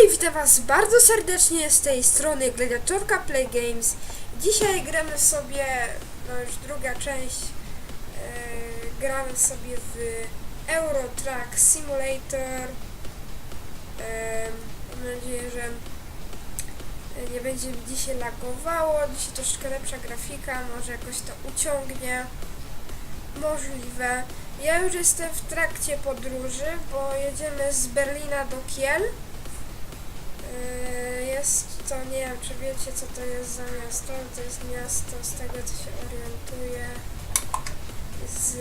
hej, witam was bardzo serdecznie z tej strony Gladiatorka Play Games. Dzisiaj gramy sobie, no już druga część, e, gramy sobie w Euro Truck Simulator. E, mam nadzieję, że nie będzie mi dzisiaj lagowało, dzisiaj troszeczkę lepsza grafika, może jakoś to uciągnie. Możliwe. Ja już jestem w trakcie podróży, bo jedziemy z Berlina do Kiel. Yy, Jest to, nie wiem czy wiecie co to jest za miasto, to jest miasto z tego co się orientuję z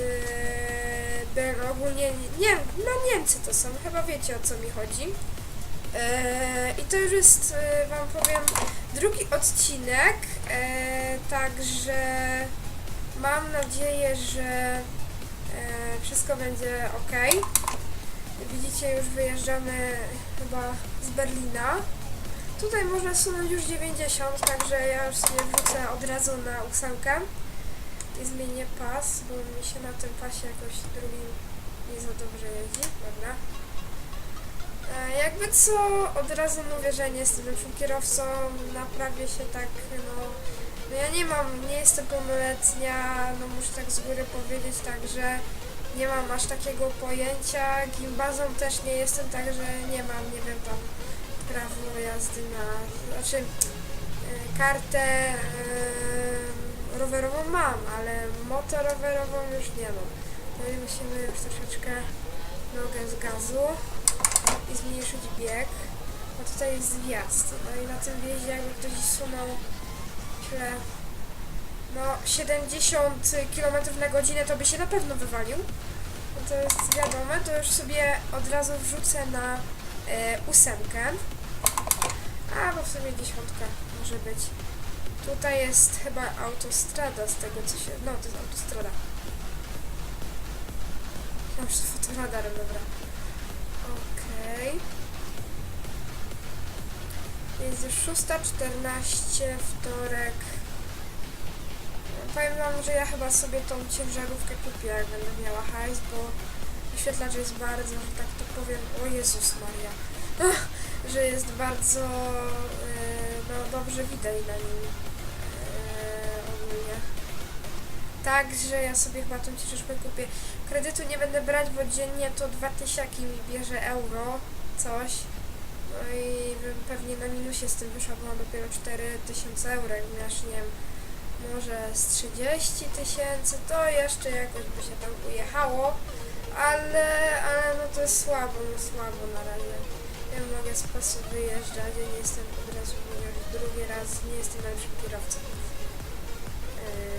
Berlin, ogólnie, nie no Niemcy to są, chyba wiecie o co mi chodzi. Yy, I to już jest, wam powiem, drugi odcinek, także mam nadzieję, że e, wszystko będzie ok. Widzicie, już wyjeżdżamy chyba z Berlina. Tutaj można sunąć już 90, także ja już sobie wrzucę od razu na ósemkę i zmienię pas, bo mi się na tym pasie jakoś drugim nie za dobrze jeździ. Dobra. E, jakby co, od razu mówię, że nie jestem lepszym kierowcą, naprawię się tak, no, no ja nie mam, nie jestem pełnoletnia, no muszę tak z góry powiedzieć, także nie mam aż takiego pojęcia, gimbazą też nie jestem, także nie mam, nie wiem, tam prawo jazdy na, znaczy e, kartę e, rowerową mam, ale motorowerową już nie mam. No i musimy już troszeczkę nogę z gazu i zmniejszyć bieg. No tutaj jest wjazd, no i na tym wjeździe jakby ktoś sunął tyle, no 70 km na godzinę to by się na pewno wywalił. No to jest wiadome, to już sobie od razu wrzucę na e, ósemkę. A, bo w sumie dziesiątka może być. Tutaj jest chyba autostrada z tego co się... No, to jest autostrada. Ja już fotoradarem, dobra. Okej. Jest już 6.14, wtorek. Powiem wam, że ja chyba sobie tą ciężarówkę kupię, jak będę miała hajs, bo wyświetlacz jest bardzo, że tak to powiem, o Jezus Maria, Ach, że jest bardzo e, no, dobrze widać na nim e, ogólnie. Także ja sobie chyba tą ciężarówkę kupię. Kredytu nie będę brać, bo dziennie to dwa tysiaki mi bierze euro, coś. No i bym pewnie na minusie z tym wyszła, bo mam dopiero 4000 euro, jak miałeś, nie wiem, może z 30 tysięcy, to jeszcze jakoś by się tam ujechało, ale, ale no to jest słabo, no słabo na razie. Ja mogę z pasu wyjeżdżać, ja nie jestem od razu drugi raz, nie jestem najlepszym kierowcą. Ym.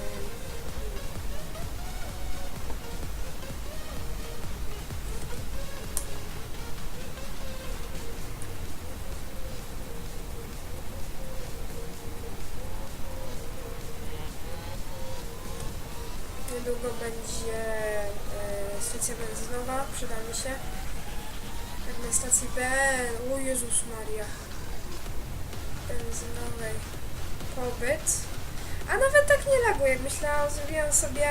Przyda mi się. Jak na stacji B, o Jezus Maria, benzynowej pobyt. A nawet tak nie laguje, myślałam, zrobiłam sobie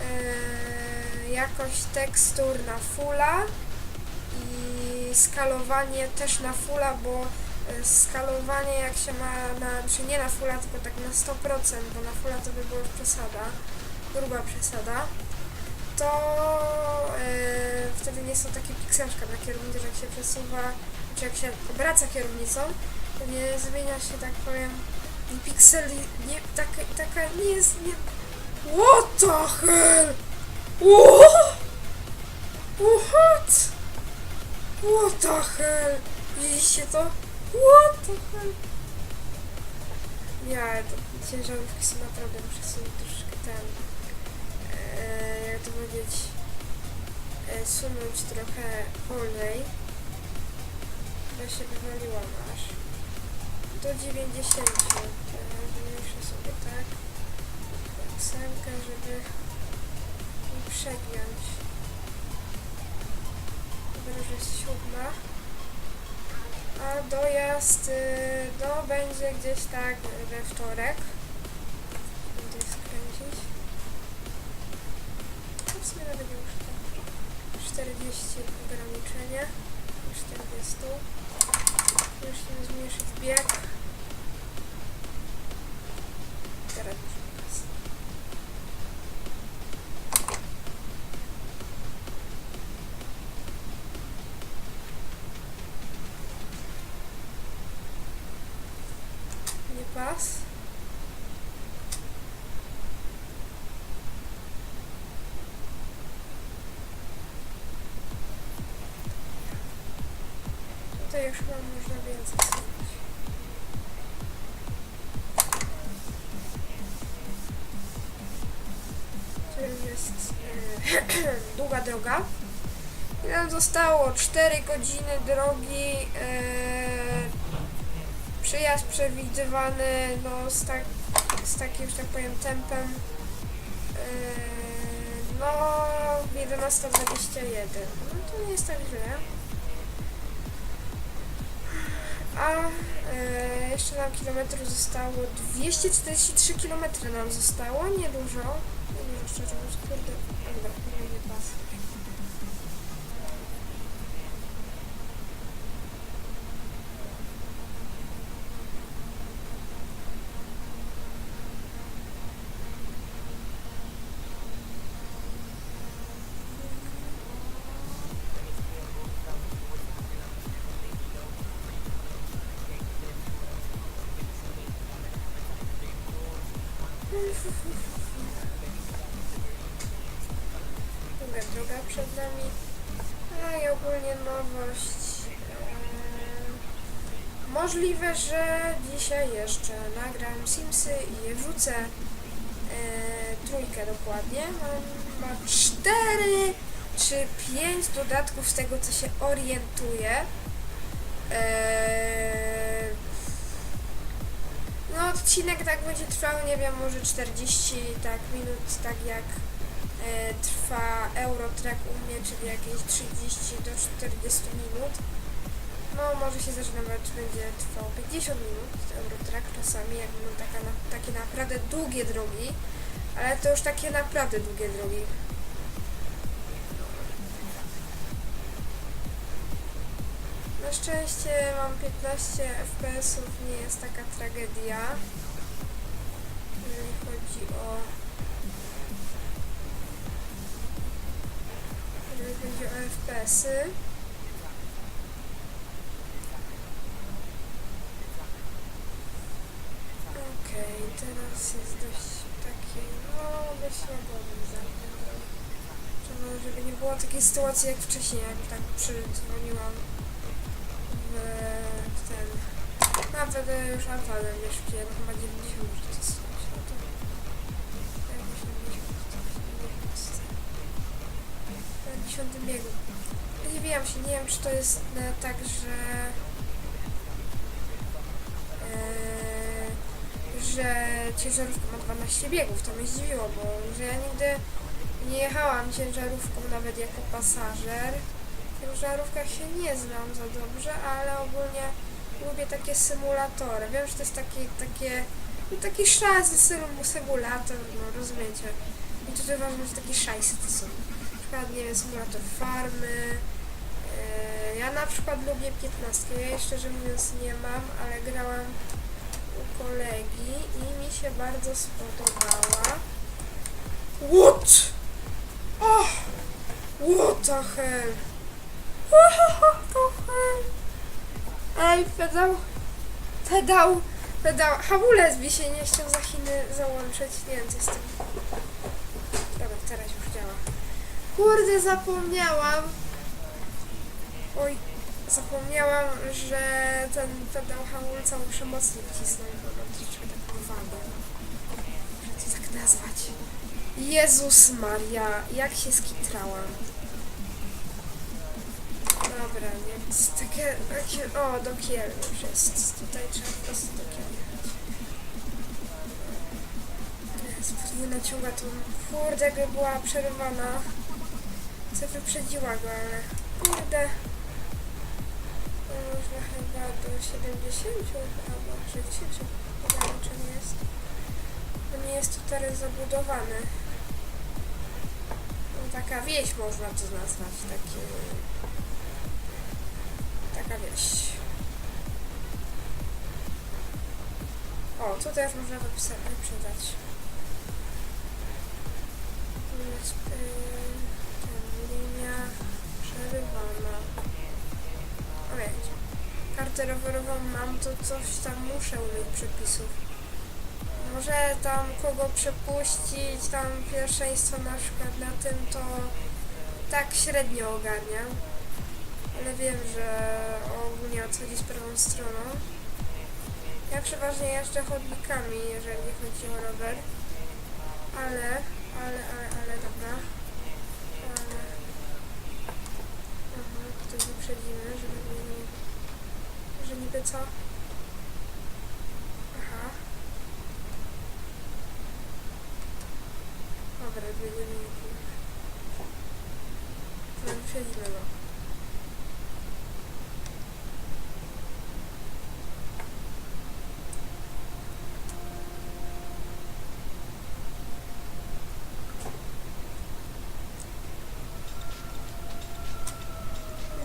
e, jakość tekstur na fulla i skalowanie też na fulla, bo e, skalowanie jak się ma na, czy nie na fulla, tylko tak na 100%, bo na fulla to by już przesada, gruba przesada, to e, wtedy nie są takie pikselczka na kierownicy, że jak się przesuwa, czy jak się obraca kierownicą, to nie zmienia się, tak powiem, pikseli, nie, taka, taka nie jest, nie... What the hell? What? What? What the hell? Widzieliście to? What the hell? Nie, to ciężarówki są naprawdę, muszę sobie ten, e, powiedzieć, e, sunąć trochę wolniej. Bo się wywaliłam aż. Do 90. Teraz zmniejszę sobie tak. Ósemkę, żeby nie przegiąć. Dobra, że jest siódma. A dojazd y, no, będzie gdzieś tak we wtorek. Tak. 40 ograniczenie. 40. jest tu. Musimy zmniejszyć bieg. Teraz. Nie pas. Tutaj już mam można więcej zrobić. To już jest e, długa droga. I nam zostało 4 godziny drogi. E, przyjazd przewidywany no, z, tak, z takim, że tak powiem, tempem e, no 11.21. No to nie jest tak źle. A e, jeszcze nam kilometrów zostało 243 km nam zostało, niedużo. Niedużo szczerze mówiąc, kurde, nie. Możliwe, że dzisiaj jeszcze nagram Simsy i je wrzucę. E, trójkę dokładnie. Mam, ma cztery czy pięć dodatków z tego co się orientuję. E, no odcinek tak będzie trwał, nie wiem, może 40 tak minut, tak jak e, trwa Eurotrack u mnie, czyli jakieś 30 do 40 minut. No może się zaczyna nawet będzie trwał 50 minut Eurotrack czasami, jak będą taka na, takie naprawdę długie drogi, ale to już takie naprawdę długie drogi. Na szczęście mam 15 FPS-ów, nie jest taka tragedia. Jeżeli chodzi o jeżeli chodzi o FPS-y. Okej, teraz jest dość taki, no dość łagodny zabieg. Żeby, żeby nie było takiej sytuacji jak wcześniej, jak tak przydzwoniłam w, w ten... Nawet e, już Alfadem nie szybciej, no chyba 90 może to no 90, na 10 biegu. Nie wiem się, nie wiem czy to jest e, tak, że... że ciężarówka ma 12 biegów, to mnie zdziwiło, bo że ja nigdy nie jechałam ciężarówką nawet jako pasażer. W ciężarówkach się nie znam za dobrze, ale ogólnie lubię takie symulatory. Wiem, że to jest takie, takie, no taki szajsy sym- symulator, no rozumiecie. I tutaj uważam, że takie szajsy to są. Na przykład, nie wiem, symulator farmy. Yy, Ja na przykład lubię 15. Ja jej szczerze mówiąc nie mam, ale grałam u kolegi i mi się bardzo spodobała. What? Oh! What the hell? What the hell? Ej, pedał, pedał, pedał, hamulec mi się nie chciał za Chiny załączyć, nie wiem co z tym. Dobra, teraz już działa. Kurde, zapomniałam. Oj, zapomniałam, że ten pedał hamulca muszę mocno wcisnąć, bo mam troszeczkę taką wadę. Muszę to tak nazwać. Jezus Maria, jak się skitrałam. Dobra, więc takie, takie o, do kiel już jest. Tutaj trzeba po prostu do kiel jechać. Podwójna ciąga, kurde, jakby była przerwana. Co wyprzedziła go, ale kurde. Można chyba do 70 albo 60, nie wiem czy nie jest. Bo nie jest to teren zabudowany. No, taka wieś można to nazwać, takie... Tak taka wieś. O, tutaj już można wypisa- wyprzedać. Tu jest yy, linia przerywana. O wiecie. Kartę rowerową mam, to coś tam muszę umieć przepisów. Może tam kogo przepuścić, tam pierwszeństwo na przykład na tym, to tak średnio ogarniam. Ale wiem, że ogólnie odchodzi z prawą stroną. Ja przeważnie jeżdżę chodnikami, jeżeli chodzi o rower. Ale, ale, ale, ale, dobra. Ale... Aha, tutaj wyprzedzimy, żeby nie... Że niby co? Aha. Dobra, będziemy już. No, wyprzedzimy go.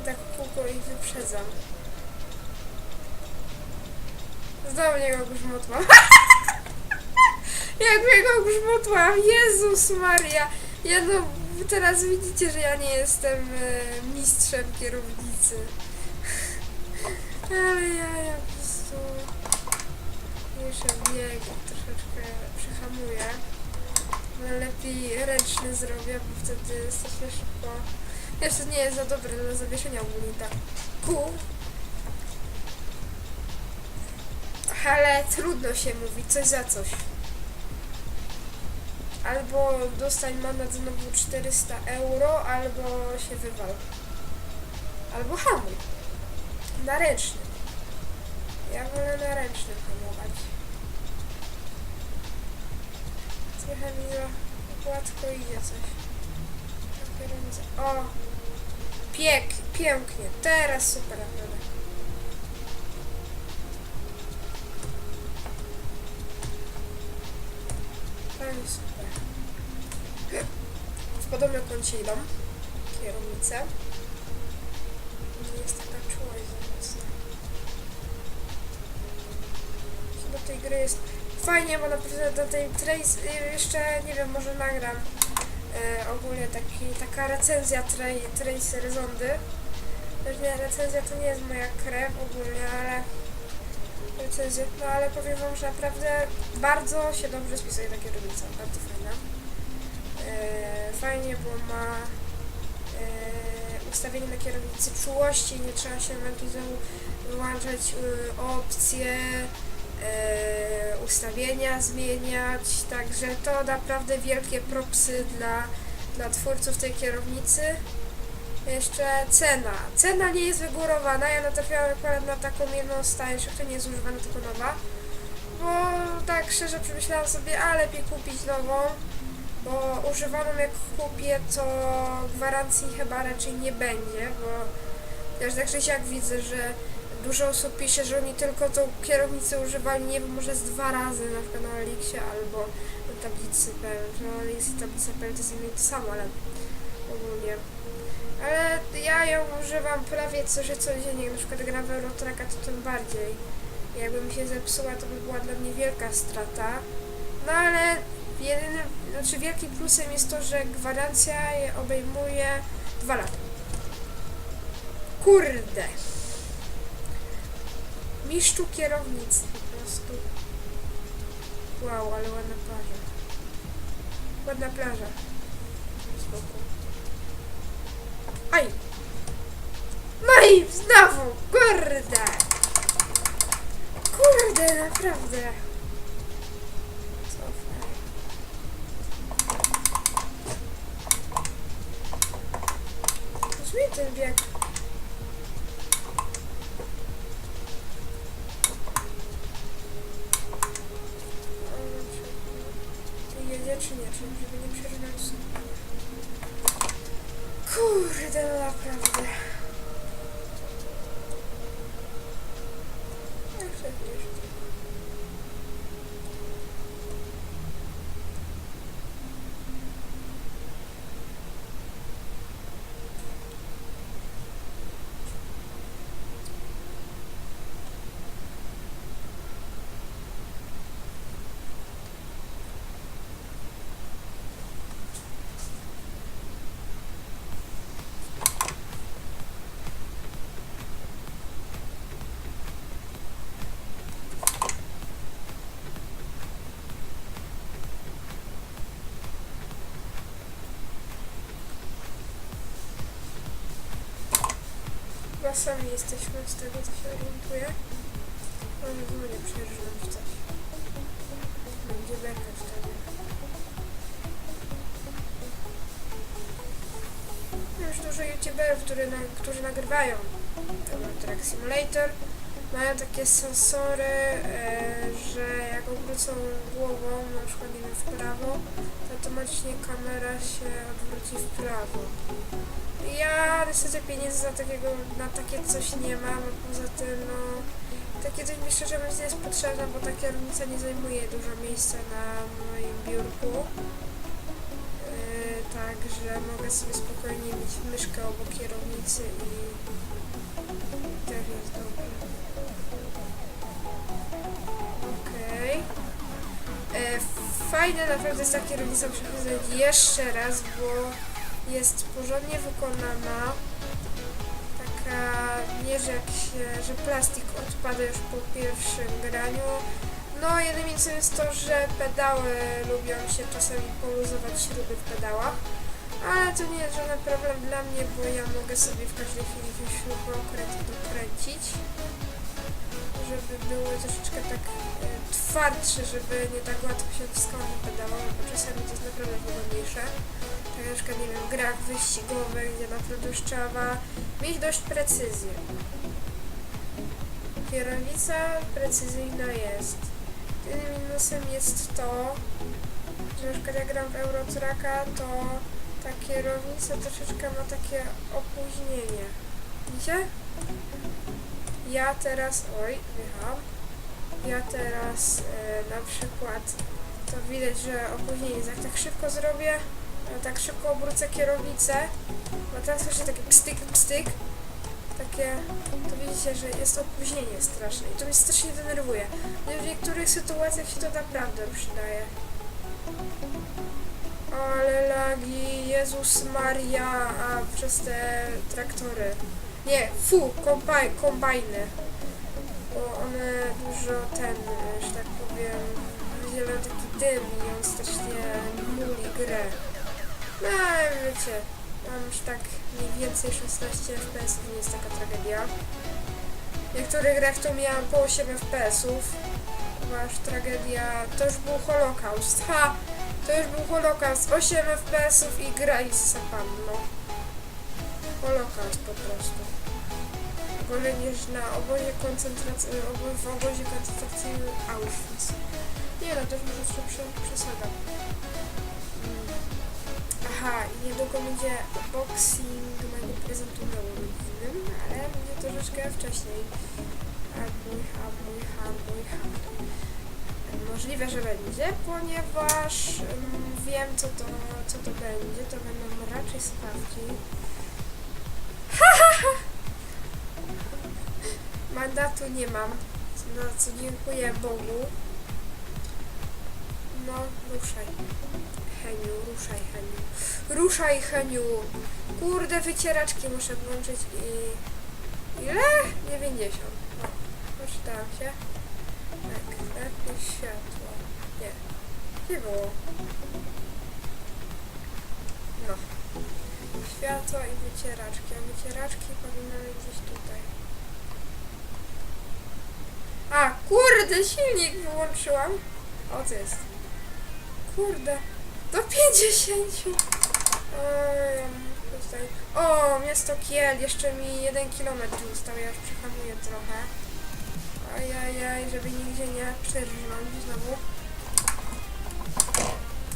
Tak kółko i wyprzedzam. Znowu mnie go grzmotłam. Jak mnie go grzmotłam. Jezus Maria. Ja no, teraz widzicie, że ja nie jestem e, mistrzem kierownicy. Ale ja, ja po prostu jeszcze bieg troszeczkę przyhamuję. Ale lepiej ręczny zrobię, bo wtedy strasznie szybko. Jeszcze nie jest za dobre do zawieszenia ogólnie tak. Ku. Ale trudno się mówi, coś za coś. Albo dostań mandat znowu 400 euro, albo się wywal. Albo hamuj. Na ręcznym. Ja wolę na ręcznym hamować. Trochę mi gładko idzie coś. O! Piek, pięknie. Teraz super naprawdę. Fajnie, super. W podobnym kącie idą jest taka czułość za mocna. Do tej gry jest fajnie, bo naprawdę do tej trace jeszcze nie wiem, może nagram e, ogólnie taki, taka recenzja trej, Tracer Zondy. Pewnie recenzja to nie jest moja krew ogólnie, ale no ale powiem wam, że naprawdę bardzo się dobrze spisuje ta kierownica, bardzo fajna. E, fajnie, bo ma e, ustawienie na kierownicy czułości, nie trzeba się znowu wyłączać e, opcje, e, ustawienia zmieniać, także to naprawdę wielkie propsy dla, dla twórców tej kierownicy. Jeszcze cena. Cena nie jest wygórowana, ja natrafiłam akurat na taką jedną z tańszych, to nie jest używana, tylko nowa. Bo tak szczerze przemyślałam sobie, a lepiej kupić nową, bo używaną jak kupię, to gwarancji chyba raczej nie będzie, bo też tak czy siak widzę, że dużo osób pisze, że oni tylko tą kierownicę używali, nie wiem, może z dwa razy, na przykład na Elixie albo na tablicy PL. No Elix i tablica PL to jest to samo, ale ogólnie. Ale ja ją używam prawie co, że codziennie, na przykład gram w Eurotracka, to tym bardziej. Jakby mi się zepsuła, to by była dla mnie wielka strata. No ale jedynym, znaczy wielkim plusem jest to, że gwarancja je obejmuje dwa lata. Kurde. Mistrzu kierownicy po prostu. Wow, ale ładna plaża. Ładna plaża. Aj! No i znowu! Kurde! Kurde, naprawdę! Cofaj. Brzmi ten bieg. Kurde, no naprawdę. Jak sobie wiesz? Chyba sami jesteśmy z tego, co się orientuję. Nie, no nie przejeżdżam w coś. Będzie beka wtedy. Już dużo youtuberów, którzy, na, którzy nagrywają Euro Truck Simulator, mają takie sensory, e, że jak obrócą głową, na przykład nie wiem, w prawo, to automatycznie kamera się odwróci w prawo. Ja niestety pieniędzy za takiego, na takie coś nie mam, a poza tym no takie coś mi szczerze mówiąc nie jest potrzebne, bo ta kierownica nie zajmuje dużo miejsca na moim biurku. Yy, Także mogę sobie spokojnie mieć myszkę obok kierownicy i też jest dobrze. Okej. E, Fajne naprawdę jest ta kierownica, przechodzę jeszcze raz, bo jest porządnie wykonana. Taka, nie jak się, że plastik odpada już po pierwszym graniu. No, jedynym minusem jest to, że pedały lubią się czasami poluzować śruby w pedałach. Ale to nie jest żaden problem dla mnie, bo ja mogę sobie w każdej chwili tę śrubę dokręcić. Żeby były troszeczkę tak e, twardsze, żeby nie tak łatwo się wciskało na pedałowe, bo czasami to jest naprawdę wygodniejsze. Na przykład, nie wiem, grach wyścigowych, gdzie naprawdę trzeba mieć dość precyzję. Kierownica precyzyjna jest. Jedynym minusem jest to, że na przykład jak gram w Eurotraka, to ta kierownica troszeczkę ma takie opóźnienie. Widzicie? Ja teraz, oj, wjechałam. Ja teraz e, na przykład, to widać, że opóźnienie. Jak tak szybko zrobię, tak szybko obrócę kierownicę, bo teraz słyszę takie pstyk, pstyk, takie, to widzicie, że jest opóźnienie straszne i to mnie strasznie denerwuje. No i W niektórych sytuacjach się to naprawdę przydaje. Ale lagi, Jezus Maria, a przez te traktory. Nie, fu, kombaj, kombajny. Bo one dużo ten, że tak powiem, wydzielają taki dym i on strasznie muli grę. No ale wiecie, mam już tak mniej więcej 16 FPS, nie jest taka tragedia. W niektórych grach to miałam po 8 FPS-ów. Tragedia, to już był Holokaust. Ha! To już był Holokaust. 8 FPS-ów i gra i no. Holokaust po prostu. Gorzej niż na obozie koncentracyjnym, w obozie koncentracyjnym Auschwitz. Nie no, też może przesadzam. Aha, niedługo będzie boxing mojego prezentu urodzinnym, ale będzie troszeczkę wcześniej. Habuj, habuj, habuj, habuj. Możliwe, że będzie, ponieważ mm, wiem co to, co to będzie. To będą raczej sprawki. Mandatu nie mam, na co dziękuję Bogu. No, ruszaj. Heniu, ruszaj Heniu. Ruszaj Heniu. Kurde, wycieraczki muszę włączyć i... Ile? 90. No, przeczytałam się. Tak, najpierw światło. Nie. Nie było. No. Światło i wycieraczki. A wycieraczki powinny być gdzieś tutaj. A, kurde, silnik wyłączyłam. O, co jest? Kurde, do 50. Oj, tutaj. O, miasto Kiel, jeszcze mi jeden kilometr został, ja już przehamuję trochę. Ajajaj, żeby nigdzie nie przerżnąć znowu.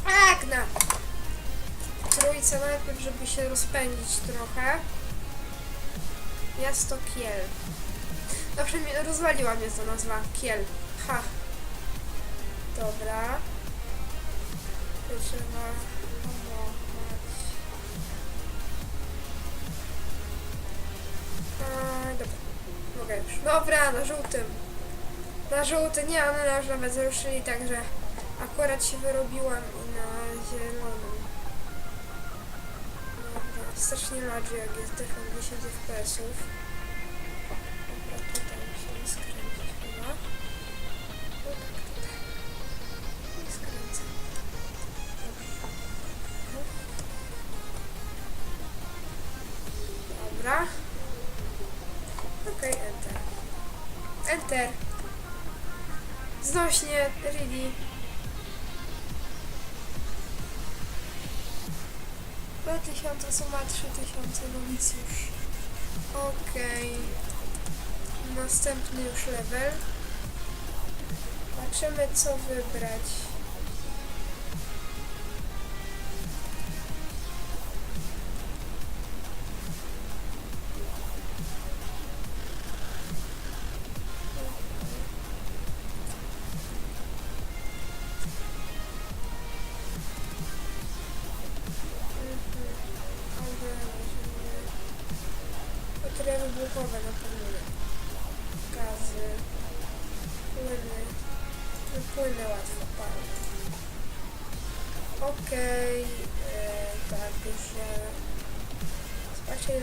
Tak, na trójce najpierw, żeby się rozpędzić trochę. Miasto Kiel. Zawsze mi rozwaliła mnie ta nazwa. Kiel. Ha. Dobra. To trzeba hamować. A, dobra. Mogę już. Dobra, na żółtym. Na żółty, nie, one już nawet zaruszyli, także akurat się wyrobiłam i na zielonym. Dobra, strasznie ladzi jak jest 10 FPS-ów. Dobra, tutaj musimy skręcić chyba. O tak, tutaj. I Aha. Okej, enter. Enter. Znośnie, ready. Dwa tysiące, suma trzy tysiące, no nic już. Okej. Następny już level. Zobaczymy co wybrać.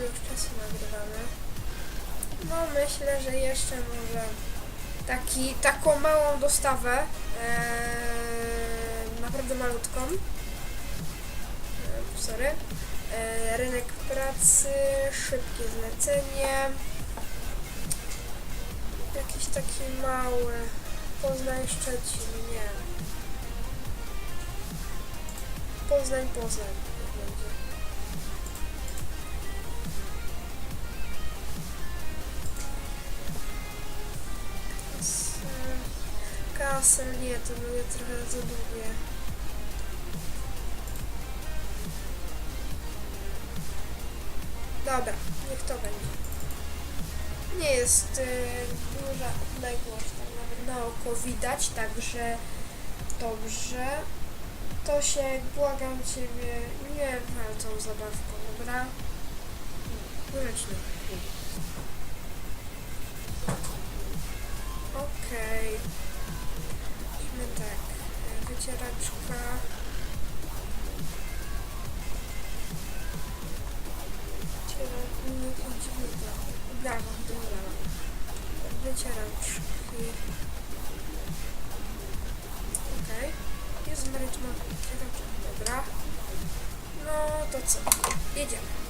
Już czasu nagrywamy. No myślę, że jeszcze może taki, taką małą dostawę. E, naprawdę malutką. E, sorry. E, rynek pracy, szybkie zlecenie. Jakiś taki mały. Poznań, Szczecin, nie. Poznań, Poznań. będzie. Kasel, nie, to były trochę za długie. Dobra, niech to będzie. Nie jest y, duża odległość, tak nawet na oko widać, także dobrze. To się, błagam Ciebie, nie wal tą zabawką, dobra? Grzeczny. Okej. Tak, y, wycieraczka. Brawo, dobra. Wycieraczki. Okej. Jest rytm wycieraczek, dobra. No to co? Jedziemy.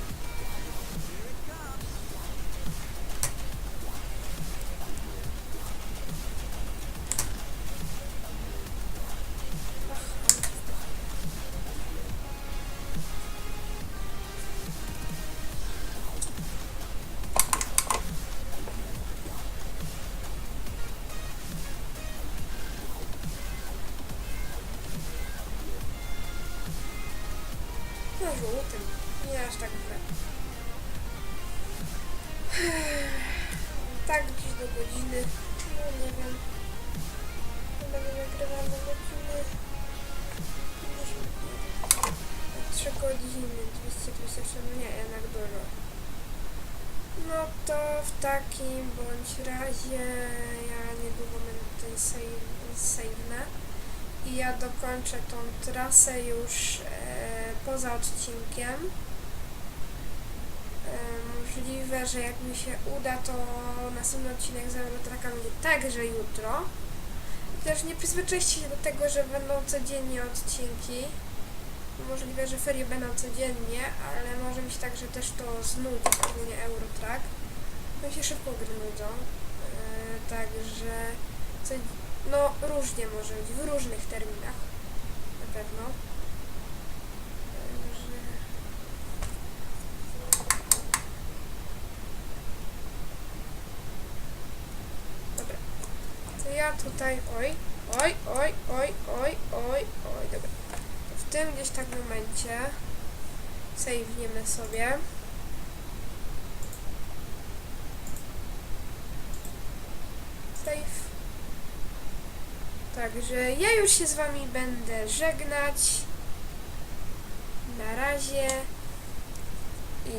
Na żółtym. Nie aż tak źle. Tak gdzieś do godziny. No nie wiem. Chyba nie do godziny. 3 godziny, 227, nie, jednak dużo. No to w takim bądź razie ja niedługo będę tutaj save, save'nę i ja dokończę tą trasę już e, poza odcinkiem. E, możliwe, że jak mi się uda, to następny odcinek z Eurotraka będzie także jutro. Też nie przyzwyczailiście się do tego, że będą codziennie odcinki. Możliwe, że ferie będą codziennie, ale może mi się tak, że też to znudzi, ogólnie Eurotrack. No się szybko gry nudzą. E, także no różnie może być, w różnych terminach. Na pewno. Także... Dobra. To ja tutaj, oj, oj, oj, oj, oj, oj, oj, dobra. W tym gdzieś tak momencie save'niemy sobie. Save. Także ja już się z wami będę żegnać. Na razie. I